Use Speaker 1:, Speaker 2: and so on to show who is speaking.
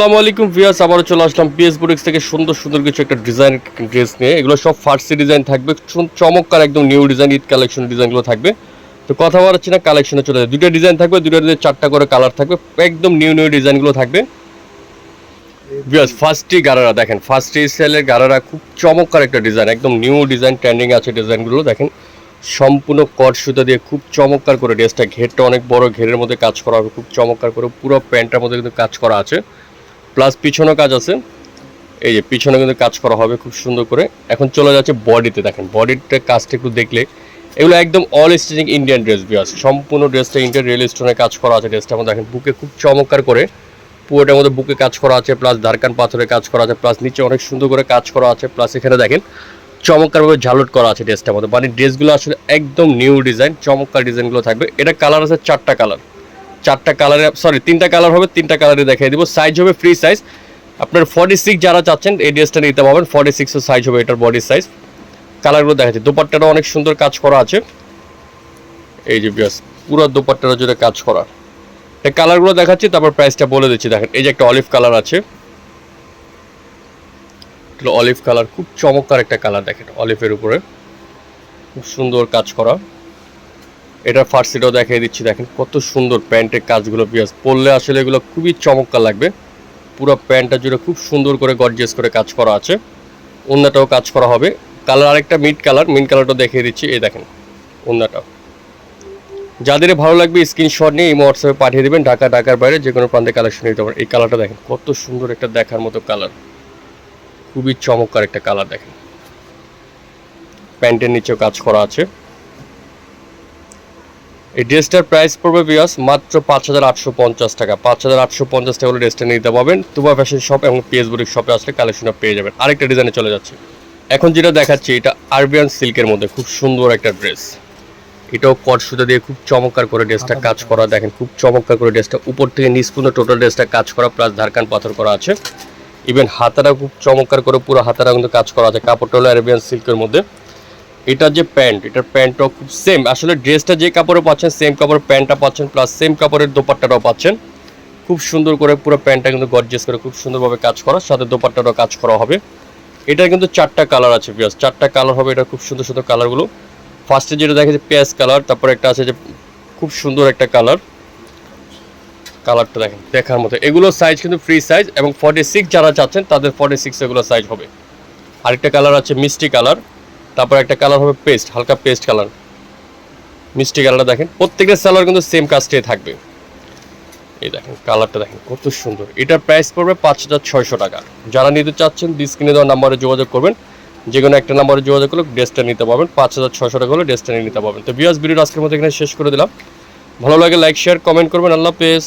Speaker 1: আসসালামু আলাইকুম ভিয়াস আবারও চলে আসলাম পিএস বুটিক্স থেকে সুন্দর সুন্দর কিছু একটা ডিজাইন ড্রেস নিয়ে। এগুলো সব ফার্সি ডিজাইন থাকবে চমৎকার একদম নিউ ডিজাইন ঈদ কালেকশন ডিজাইনগুলো থাকবে। তো কথা বলাচ্ছি না কালেকশনে চলে যায় দুটো ডিজাইন থাকবে দুটো ডিজাইন চারটা করে কালার থাকবে, একদম নিউ নিউ ডিজাইনগুলো থাকবে। ভিয়াস ফার্স্টই গারারা দেখেন ফার্স্ট সেলের গারারা খুব চমৎকার একটা ডিজাইন একদম নিউ ডিজাইন ট্রেন্ডিং আছে ডিজাইনগুলো দেখেন। সম্পূর্ণ কট সুতা দিয়ে খুব চমৎকার করে ড্রেসটা ঘেরটা অনেক বড়, ঘেরের মধ্যে কাজ করা হবে, খুব চমৎকার করে, পুরো প্যান্টটার মধ্যে কিন্তু কাজ করা আছে। প্লাস পিছনেও কাজ আছে। এই যে পিছনে কিন্তু কাজ করা হবে খুব সুন্দর করে। এখন চলে যাচ্ছে বডিতে দেখেন। বডিতে কাজটা একটু দেখলে এগুলো একদম অল স্টিচিং ইন্ডিয়ান ড্রেস বিয়াস সম্পূর্ণ ড্রেসটা ইন্ডিয়ান রিয়েল স্টোনে কাজ করা আছে ড্রেসটা মধ্যে দেখেন, বুকে খুব চমৎকার করে পুরোটার মধ্যে বুকে কাজ করা আছে প্লাস দারকান পাথরে কাজ করা আছে প্লাস নিচে অনেক সুন্দর করে কাজ করা আছে প্লাস এখানে দেখেন চমৎকারভাবে ঝালট করা আছে ড্রেসটার মধ্যে। মানে ড্রেসগুলো আসলে একদম নিউ ডিজাইন চমৎকার ডিজাইনগুলো থাকবে। এটা কালার আছে চারটা কালার চারটা কালারে সরি তিনটা কালার হবে, তিনটা কালারে দেখিয়ে দিব। সাইজ হবে ফ্রি সাইজ আপনার ফর্টি সিক্স যারা চাচ্ছেন এই ড্রেসটা নিতে পারবেন। ফর্টি সিক্সের সাইজ হবে এটার বডি সাইজ কালারগুলো দেখাচ্ছি। দোপাট্টাটা অনেক সুন্দর কাজ করা আছে। এই যে বিয়াস পুরো দোপাট্টাটা জুড়ে কাজ করা। এটা কালারগুলো দেখাচ্ছি, তারপর প্রাইসটা বলে দিচ্ছি। দেখেন, এই যে একটা অলিভ কালার আছে। অলিভ কালার খুব চমৎকার একটা কালার দেখেন অলিভের উপরে। খুব সুন্দর কাজ করা। এটার ফার্সিটাও দেখিয়ে দিচ্ছি, দেখেন কত সুন্দর প্যান্টের কাজগুলো বিয়াস পরলে আসলে এগুলো খুবই চমৎকার লাগবে। পুরো প্যান্টটা জুড়ে খুব সুন্দর করে গর্জিয়াস করে কাজ করা আছে। অন্যটাও কাজ করা হবে। কালার আরেকটা মিড কালার মিড কালারটা দেখিয়ে দিচ্ছি, এই দেখেন অন্যটাও যাদের ভালো লাগবে স্ক্রিনশট নিয়ে এই হোয়াটসঅ্যাপে পাঠিয়ে দেবেন, ঢাকা, ঢাকার বাইরে যে কোনো প্রান্তে কালেকশন নিতে পারেন। এই কালারটা দেখেন, কত সুন্দর একটা দেখার মতো কালার খুবই চমৎকার একটা কালার দেখেন। প্যান্টের নিচেও কাজ করা আছে। এই ড্রেসটার প্রাইস পড়বে বিয়াস মাত্র পাঁচ হাজার আটশো পঞ্চাশ টাকা। পাঁচ হাজার আটশো পঞ্চাশ টাকা হলে ড্রেসটা নিতে পারবেন। তুবা ফ্যাশন শপ এবং পিএস বুটিক শপে আসলে কালেকশনটা পেয়ে যাবেন। আরেকটা ডিজাইনে চলে যাচ্ছে। এখন যেটা দেখাচ্ছি এটা আরবিয়ান সিল্কের মধ্যে খুব সুন্দর একটা ড্রেস এটাও কট সুতা দিয়ে খুব চমৎকার করে ড্রেসটা কাজ করা দেখেন খুব চমৎকার করে ড্রেসটা উপর থেকে নিচ পর্যন্ত টোটাল ড্রেসটা কাজ করা প্লাস ধারকান পাথর করা আছে। ইভেন হাতাটা খুব চমৎকার করে পুরো হাতাটা কিন্তু কাজ করা আছে। কাপড়টা হলো আরবিয়ান সিল্কের মধ্যে। এটা যে প্যান্ট, এটার প্যান্টটাও খুব সেম আসলে ড্রেসটা যে কাপড়ে পাচ্ছেন সেম কাপড়ের প্যান্টটা পাচ্ছেন প্লাস সেম কাপড়ের দোপাট্টাটাও পাচ্ছেন। খুব সুন্দর করে পুরো প্যান্টটা কিন্তু গর্জেস করে খুব সুন্দরভাবে কাজ করা, সাথে দোপাট্টাটাও কাজ করা হবে। এটা কিন্তু চারটা কালার আছে বিয়াস চারটা কালার হবে এটা খুব সুন্দর সুন্দর কালারগুলো ফার্স্টে যেটা দেখা যাচ্ছে পেঁয়াজ কালার তারপর একটা আছে যে খুব সুন্দর একটা কালার কালারটা দেখেন, দেখার মতো। এগুলো সাইজ কিন্তু ফ্রি সাইজ এবং ফর্টি সিক্স যারা চাচ্ছেন, তাদের ফর্টি সিক্স এগুলো সাইজ হবে। আরেকটা কালার আছে মিষ্টি কালার তারপর একটা কালার হবে পেস্ট হালকা পেস্ট কালার মিষ্টি কালারটা দেখেন, প্রত্যেকটা সালোয়ার কিন্তু সেম কাজটাই থাকবে। এই দেখেন কালারটা দেখেন, কত সুন্দর। এটার প্রাইস পড়বে পাঁচ হাজার ছয়শো টাকা। যারা নিতে চাচ্ছেন স্ক্রিনে দেওয়া নাম্বারে যোগাযোগ করবেন। যে কোনো একটা নাম্বারে যোগাযোগ করলে ড্রেসটা নিতে পারবেন। পাঁচ হাজার ছয়শো টাকা হলে ড্রেসটা নিয়ে নিতে পারবেন। তো বিয়াস ভিডিওটা আজকের মতো এখানে শেষ করে দিলাম। ভালো লাগে লাইক শেয়ার কমেন্ট করবেন। আল্লাহ হাফেজ।